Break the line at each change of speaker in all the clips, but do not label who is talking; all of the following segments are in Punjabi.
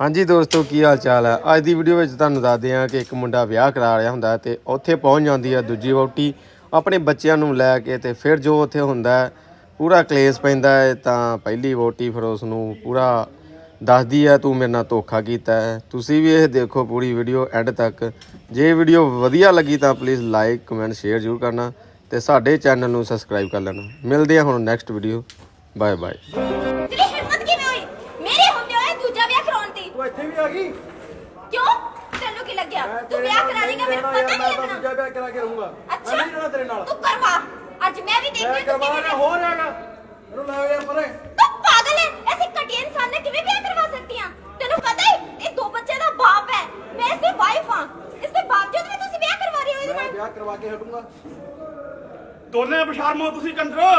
ਹਾਂਜੀ ਦੋਸਤੋ, ਕੀ ਹਾਲ ਚਾਲ ਹੈ? ਅੱਜ ਦੀ ਵੀਡੀਓ ਵਿੱਚ ਤੁਹਾਨੂੰ ਦੱਸਦੇ ਹਾਂ ਕਿ ਇੱਕ ਮੁੰਡਾ ਵਿਆਹ ਕਰਾ ਰਿਹਾ ਹੁੰਦਾ ਹੈ ਤੇ ਉੱਥੇ ਪਹੁੰਚ ਜਾਂਦੀ ਹੈ ਦੂਜੀ ਵਹੁਟੀ ਆਪਣੇ ਬੱਚਿਆਂ ਨੂੰ ਲੈ ਕੇ ਤੇ ਫਿਰ ਜੋ ਉੱਥੇ ਹੁੰਦਾ ਪੂਰਾ ਕਲੇਸ਼ ਪੈਂਦਾ ਹੈ ਤਾਂ ਪਹਿਲੀ ਵਹੁਟੀ ਫਿਰ ਉਸ ਨੂੰ ਪੂਰਾ ਦੱਸਦੀ ਹੈ, ਤੂੰ ਮੇਰੇ ਨਾਲ ਧੋਖਾ ਕੀਤਾ ਹੈ। ਤੁਸੀਂ ਵੀ ਇਹ ਦੇਖੋ ਪੂਰੀ ਵੀਡੀਓ ਐਂਡ ਤੱਕ। ਜੇ ਵੀਡੀਓ ਵਧੀਆ ਲੱਗੀ ਤਾਂ ਪਲੀਜ਼ ਲਾਈਕ ਕਮੈਂਟ ਸ਼ੇਅਰ ਜ਼ਰੂਰ ਕਰਨਾ ਤੇ ਸਾਡੇ ਚੈਨਲ ਨੂੰ ਸਬਸਕ੍ਰਾਈਬ ਕਰ ਲੈਣਾ। ਮਿਲਦੇ ਹਾਂ ਹੁਣ ਨੈਕਸਟ ਵੀਡੀਓ ਬਾਏ ਬਾਏ
ਹੋਏ ਦੂਜਾ ਵਿਆਹ ਕਰਾਉਣ ਦੀ
ਤੂੰ ਇੱਥੇ ਵੀ ਆ ਗਈ?
ਕਿਉਂ? ਤੈਨੂੰ ਕੀ ਲੱਗਿਆ?
ਮੈਂ
ਤੂੰ
ਤੇਰੇ
ਵਿਆਹ
ਨਾਲ
ਕਰਾ ਲੇਗਾ
ਨਹੀਂ
ਮੈਨੂੰ
ਰਹਿਣਾ
ਪਤਾ
ਯਾਰ,
ਨਹੀਂ
ਮੈਂ ਤਾਂ
ਲੱਗਣਾ
ਦੂਜਾ ਵਿਆਹ ਕਰਾ ਕੇ ਰਹੂੰਗਾ। ਮੈਂ
ਅੱਛਾ
ਨਹੀਂ ਰਹਿਣਾ ਤੇਰੇ ਨਾਲ।
ਤੂੰ ਕਰਵਾ। ਅੱਜ ਮੈਂ ਵੀ ਦੇਖਦੀ
ਮੈਂ
ਹਾਂ ਤੂੰ
ਕਰਵਾ
ਕਿਵੇਂ
ਰਿਹਾ ਹੋ ਰਿਹਾਗਾ ਇਹਨੂੰ ਲੈ ਯਾਰ ਪਰੇ।
ਤੂੰ ਪਾਗਲ ਹੈ ਐਸੇ ਘਟੀਆ ਇਨਸਾਨ ਨੇ ਕਿਵੇਂ ਵਿਆਹ ਕਰਵਾ ਸਕਦੀ ਆ ਤੈਨੂੰ ਪਤਾ ਹੈ ਇਹ ਦੋ ਬੱਚੇ ਦਾ ਬਾਪ ਹੈ ਮੈਂ ਇਸਦੀ ਵਾਈਫ ਹਾਂ। ਇਸਦੇ ਬਾਵਜੂਦ ਵੀ ਤੁਸੀਂ ਵਿਆਹ ਕਰਵਾ ਰਹੇ ਹੋ ਇਹਦੇ
ਮੈਂ
ਨਾਲ।
ਵਿਆਹ ਕਰਵਾ ਕੇ ਹਟੂੰਗਾ।
ਦੋਨੇ ਬਸ਼ਰਮੋ ਤੁਸੀਂ ਕੰਦਰੋ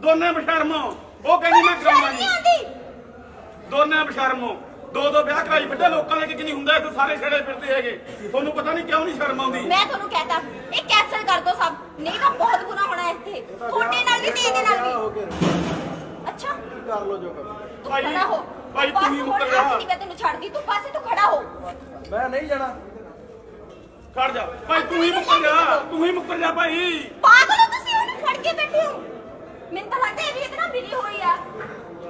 ਦੋਨੇ ਬਸ਼ਰਮੋ ਉਹ ਕਹਿੰਦੀ ਮੈਂ
ਸ਼ਰਮ
ਕਰਾਉਣਾ
ਨਹੀਂ
ਨਹੀਂ
ਆਉਂਦੀ।
ਦੋਨੇ ਬਸ਼ਰਮੋ ਦੋ ਦੋ ਵਿਆਹ ਕਰਾਈ ਵੱਡੇ ਲੋਕਾਂ ਦੇ ਕਿ ਨਹੀਂ ਹੁੰਦਾ ਇਹ ਸਾਰੇ ਛੇੜੇ ਫਿਰਦੇ ਹੈਗੇ। ਤੁਹਾਨੂੰ ਪਤਾ ਨਹੀਂ ਕਿਉਂ ਨਹੀਂ ਸ਼ਰਮ ਆਉਂਦੀ?
ਮੈਂ ਤੁਹਾਨੂੰ ਕਹਤਾ ਇਹ ਕੈਨਸਲ ਕਰ ਦੋ ਸਭ। ਨਹੀਂ ਤਾਂ ਬਹੁਤ ਬੁਰਾ ਹੋਣਾ ਇੱਥੇ। ਤੁਹਾਡੇ ਨਾਲ ਵੀ ਤੇ ਇਹਦੇ ਨਾਲ ਵੀ। ਅੱਛਾ।
ਕਰ ਲੋ ਜੋ ਕਰਨਾ
ਤੂੰ
ਭਾਈ,
ਖੜਾ ਹੋ।
ਭਾਈ, ਤੂੰ ਹੀ
ਹੁਣ
ਮੁੱਕਰ ਜਾ।
ਮੈਂ ਤੈਨੂੰ ਛੱਡਦੀ ਤੂੰ ਪਾਸੇ ਤੂੰ ਖੜਾ ਹੋ।
ਮੈਂ ਨਹੀਂ ਜਾਣਾ।
ਖੜ ਜਾ। ਭਾਈ ਤੂੰ ਹੀ ਮੁੱਕਰ ਜਾ। ਤੂੰ ਹੀ ਮੁੱਕਰ ਜਾ ਭਾਈ।
ਪਾਗਲ ਹੋ ਤੁਸੀਂ ਉਹਨੂੰ ਫੜ ਕੇ ਬੈਠੇ ਹੋ ਮੈਨੂੰ ਤਾਂ ਲੱਗਦਾ ਇਹ ਵੀ ਇਹਦੇ ਨਾਲ ਮਿਲੀ ਹੋਈ ਆ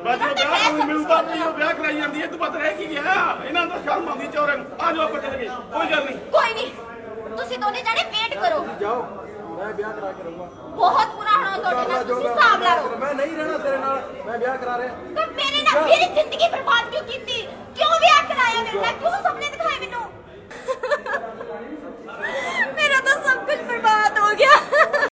ਦੇ
ਵਿਆਹ ਮਿਲਦਾ ਨਹੀਂ ਉਹ ਵਿਆਹ ਕਰਾਈ ਜਾਂਦੀ ਹੈ ਤੂੰ ਪਤਾ ਰਹਿ ਕੀ ਗਿਆ? ਇਹਨਾਂ ਦਾ ਸ਼ਰਮ ਆਉਂਦੀ ਚੋਰੇ ਨੂੰ। ਆ ਜਾਓ ਆਪਾਂ ਚੱਲ ਗਏ ਕੋਈ ਗੱਲ ਨਹੀਂ।
ਕੋਈ ਨਹੀਂ ਤੁਸੀਂ ਦੋਨੇ ਜਾਣੇ ਵੇਟ ਕਰੋ।
ਜਾਓ ਮੈਂ ਵਿਆਹ ਕਰਾ ਕੇ ਰਹੂੰਗਾ
ਬਹੁਤ ਬੁਰਾ ਹੋਣਾ ਤੁਹਾਡੇ ਨਾਲ ਤੁਸੀਂ ਹਿਸਾਬ ਲਾ ਲਓ।
ਮੈਂ ਨਹੀਂ ਰਹਿਣਾ ਤੇਰੇ ਨਾਲ ਮੈਂ ਵਿਆਹ ਕਰਾ ਰਿਹਾ।
ਤਾਂ ਮੇਰੇ ਨਾਲ ਮੇਰੀ ਜ਼ਿੰਦਗੀ ਬਰਬਾਦ ਕਿਉਂ ਕੀਤੀ? ਕਿਉਂ ਵਿਆਹ ਕਰਾਇਆ ਮੇਰੇ